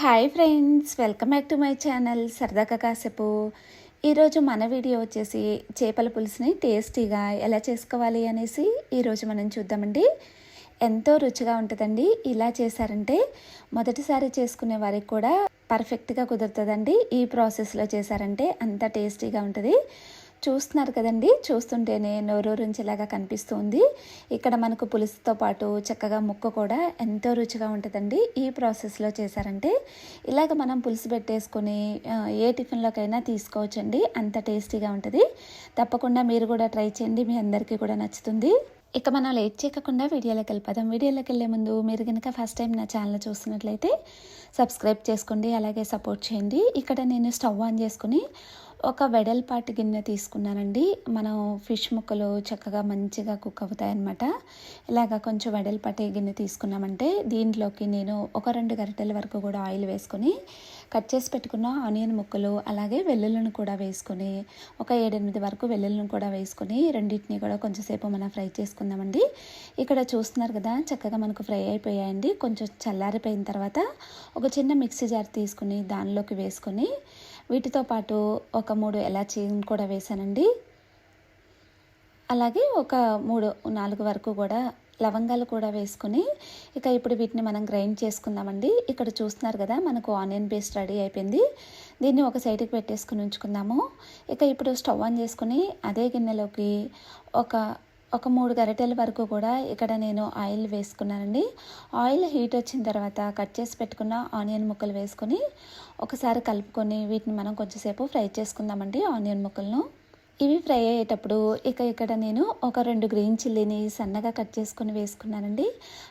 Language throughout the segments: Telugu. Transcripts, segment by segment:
Hi friends welcome back to my channel సరదాగా కాసేపు. ఈరోజు మన వీడియో వచ్చేసి చేపల పులుసుని టేస్టీగా ఎలా చేసుకోవాలి అనేసి ఈరోజు మనం చూద్దామండి. ఎంతో రుచిగా ఉంటుందండి. ఇలా చేశారంటే మొదటిసారి చేసుకునే వారికి కూడా పర్ఫెక్ట్గా కుదురుతుందండి. ఈ ప్రాసెస్లో చేశారంటే అంత టేస్టీగా ఉంటుంది. చూస్తున్నారు కదండి. చూస్తుంటేనే నోరూరించేలాగా కనిపిస్తుంది. ఇక్కడ మనకు పులుసుతో పాటు చక్కగా ముక్క కూడా ఎంతో రుచిగా ఉంటుందండి. ఈ ప్రాసెస్లో చేశారంటే ఇలాగ మనం పులుసు పెట్టేసుకొని ఏ టిఫిన్లోకైనా తీసుకోవచ్చండి. అంత టేస్టీగా ఉంటుంది. తప్పకుండా మీరు కూడా ట్రై చేయండి. మీ అందరికీ కూడా నచ్చుతుంది. ఇక మనం లేట్ చేయకుండా వీడియోలోకి వెళ్ళిపోదాం. వీడియోలోకి వెళ్ళే ముందు మీరు కనుక ఫస్ట్ టైం నా ఛానల్ చూస్తున్నట్లయితే సబ్స్క్రైబ్ చేసుకోండి. అలాగే సపోర్ట్ చేయండి. ఇక్కడ నేను స్టవ్ ఆన్ చేసుకుని ఒక వెడల్పాటి గిన్నె తీసుకున్నానండి. మనం ఫిష్ ముక్కలు చక్కగా మంచిగా కుక్ అవుతాయన్నమాట. ఇలాగ కొంచెం వెడల్పాటి గిన్నె తీసుకున్నామంటే దీంట్లోకి నేను ఒక రెండు గరిటెల వరకు కూడా ఆయిల్ వేసుకొని కట్ చేసి పెట్టుకున్న ఆనియన్ ముక్కలు అలాగే వెల్లుల్లిని కూడా వేసుకొని ఒక ఏడెనిమిది వరకు వెల్లుల్లిని కూడా వేసుకొని రెండింటిని కూడా కొంచెంసేపు మనం ఫ్రై చేసుకుందామండి. ఇక్కడ చూస్తున్నారు కదా చక్కగా మనకు ఫ్రై అయిపోయాయండి. కొంచెం చల్లారిపోయిన తర్వాత ఒక చిన్న మిక్సీ జార్ తీసుకుని దానిలోకి వేసుకొని వీటితో పాటు ఒక మూడు ఎలాచీని కూడా వేసానండి అలాగే ఒక మూడు నాలుగు వరకు కూడా లవంగాలు కూడా వేసుకుని ఇక ఇప్పుడు వీటిని మనం గ్రైండ్ చేసుకుందామండి. ఇక్కడ చూస్తున్నారు కదా మనకు ఆనియన్ పేస్ట్ రెడీ అయిపోయింది. దీన్ని ఒక సైడ్కి పెట్టేసుకుని ఉంచుకుందాము. ఇక ఇప్పుడు స్టవ్ ఆన్ చేసుకుని అదే గిన్నెలోకి ఒక ఒక మూడు గరిటెల వరకు కూడా ఇక్కడ నేను ఆయిల్ వేసుకున్నానండి. ఆయిల్ హీట్ వచ్చిన తర్వాత కట్ చేసి పెట్టుకున్న ఆనియన్ ముక్కలు వేసుకొని ఒకసారి కలుపుకొని వీటిని మనం కొంచెంసేపు ఫ్రై చేసుకుందామండి ఆనియన్ ముక్కలను. ఇవి ఫ్రై అయ్యేటప్పుడు ఇక ఇక్కడ నేను ఒక రెండు గ్రీన్ చిల్లీని సన్నగా కట్ చేసుకుని వేసుకున్నానండి.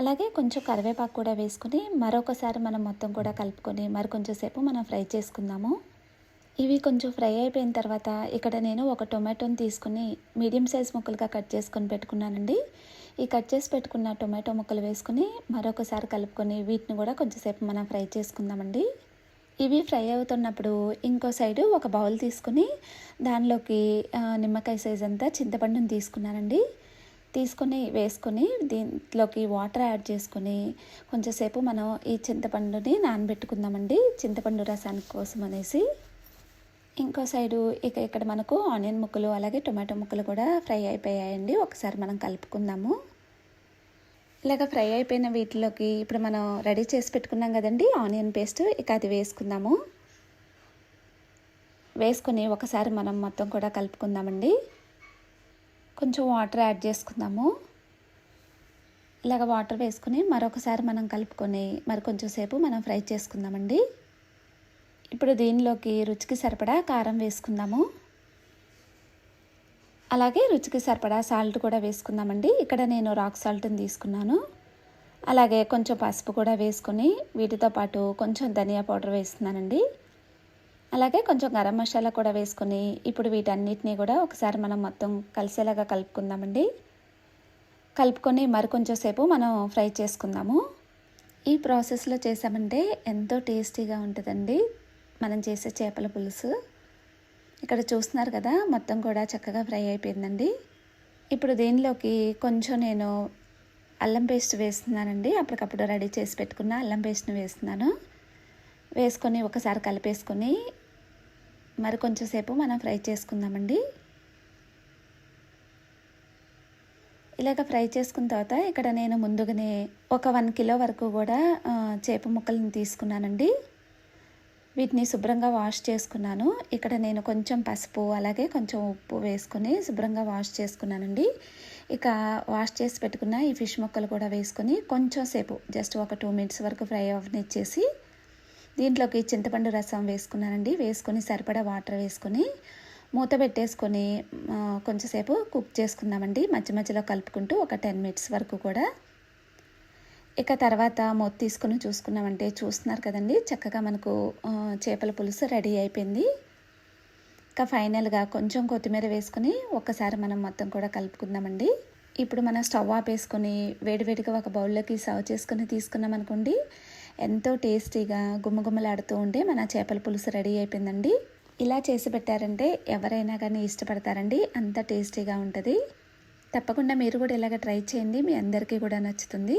అలాగే కొంచెం కరివేపాకు కూడా వేసుకుని మరొకసారి మనం మొత్తం కూడా కలుపుకొని మరి కొంచెంసేపు మనం ఫ్రై చేసుకుందాము. ఇవి కొంచెం ఫ్రై అయిపోయిన తర్వాత ఇక్కడ నేను ఒక టొమాటోని తీసుకుని మీడియం సైజ్ ముక్కలుగా కట్ చేసుకొని పెట్టుకున్నానండి. ఈ కట్ చేసి పెట్టుకున్న టొమాటో ముక్కలు వేసుకుని మరొకసారి కలుపుకొని వీటిని కూడా కొంచెంసేపు మనం ఫ్రై చేసుకుందామండి. ఇవి ఫ్రై అవుతున్నప్పుడు ఇంకో సైడు ఒక బౌల్ తీసుకుని దానిలోకి నిమ్మకాయ సైజ్ అంతా చింతపండుని తీసుకున్నానండి. తీసుకొని వేసుకొని దీంట్లోకి వాటర్ యాడ్ చేసుకొని కొంచెంసేపు మనం ఈ చింతపండుని నానబెట్టుకుందామండి. చింతపండు రసానికి కోసం అనేసి. ఇంకో సైడు ఇక ఇక్కడ మనకు ఆనియన్ ముక్కలు అలాగే టొమాటో ముక్కలు కూడా ఫ్రై అయిపోయాయండి. ఒకసారి మనం కలుపుకుందాము. ఇలాగ ఫ్రై అయిపోయిన వీటిలోకి ఇప్పుడు మనం రెడీ చేసి పెట్టుకున్నాం కదండి ఆనియన్ పేస్ట్. ఇక అది వేసుకుందాము. వేసుకొని ఒకసారి మనం మొత్తం కూడా కలుపుకుందామండి. కొంచెం వాటర్ యాడ్ చేసుకుందాము. ఇలాగ వాటర్ వేసుకుని మరొకసారి మనం కలుపుకొని మరి కొంచెం సేపు మనం ఫ్రై చేసుకుందామండి. ఇప్పుడు దీనిలోకి రుచికి సరిపడా కారం వేసుకుందాము. అలాగే రుచికి సరిపడా సాల్ట్ కూడా వేసుకుందామండి. ఇక్కడ నేను రాక్ సాల్ట్ని తీసుకున్నాను. అలాగే కొంచెం పసుపు కూడా వేసుకొని వీటితో పాటు కొంచెం ధనియా పౌడర్ వేస్తున్నానండి. అలాగే కొంచెం గరం మసాలా కూడా వేసుకొని ఇప్పుడు వీటన్నిటిని కూడా ఒకసారి మనం మొత్తం కలిసేలాగా కలుపుకుందామండి. కలుపుకొని మరి కొంచెం సేపు మనం ఫ్రై చేసుకుందాము. ఈ ప్రాసెస్లో చేసామంటే ఎంతో టేస్టీగా ఉంటుందండి. మనం చేసే చేపల పులుసు. ఇక్కడ చూస్తున్నారు కదా మొత్తం కూడా చక్కగా ఫ్రై అయిపోయిందండి. ఇప్పుడు దీనిలోకి కొంచెం నేను అల్లం పేస్ట్ వేస్తున్నానండి. అప్పటికప్పుడు రెడీ చేసి పెట్టుకున్న అల్లం పేస్ట్ని వేస్తున్నాను. వేసుకొని ఒకసారి కలిపేసుకొని మరి కొంచెం సేపు మనం ఫ్రై చేసుకుందామండి. ఇలాగ ఫ్రై చేసుకున్న తర్వాత ఇక్కడ నేను ముందుగానే ఒక వన్ కిలో వరకు కూడా చేప ముక్కలను తీసుకున్నానండి. వీటిని శుభ్రంగా వాష్ చేసుకున్నాను. ఇక్కడ నేను కొంచెం పసుపు అలాగే కొంచెం ఉప్పు వేసుకొని శుభ్రంగా వాష్ చేసుకున్నానండి. ఇక వాష్ చేసి పెట్టుకున్న ఈ ఫిష్ ముక్కలు కూడా వేసుకొని కొంచెం సేపు జస్ట్ ఒక టూ మినిట్స్ వరకు ఫ్రై అవనిచ్చేసి దీంట్లోకి చింతపండు రసం వేసుకున్నానండి. వేసుకొని సరిపడా వాటర్ వేసుకొని మూత పెట్టేసుకొని కొంచెంసేపు కుక్ చేసుకుందామండి. మధ్య మధ్యలో కలుపుకుంటూ ఒక టెన్ మినిట్స్ వరకు కూడా ఇక తర్వాత మూత తీసుకుని చూసుకున్నామంటే చూస్తున్నారు కదండి. చక్కగా మనకు చేపల పులుసు రెడీ అయిపోయింది. ఇక ఫైనల్గా కొంచెం కొత్తిమీర వేసుకొని ఒక్కసారి మనం మొత్తం కూడా కలుపుకుందామండి. ఇప్పుడు మనం స్టవ్ ఆపేసుకొని వేడివేడిగా ఒక బౌల్లోకి సర్వ్ చేసుకుని తీసుకున్నాం అనుకోండి ఎంతో టేస్టీగా గుమ్మగుమ్మలాడుతూ ఉండే మన చేపల పులుసు రెడీ అయిపోయిందండి. ఇలా చేసి పెట్టారంటే ఎవరైనా కానీ ఇష్టపడతారండి. అంత టేస్టీగా ఉంటుంది. తప్పకుండా మీరు కూడా ఇలాగ ట్రై చేయండి. మీ అందరికీ కూడా నచ్చుతుంది.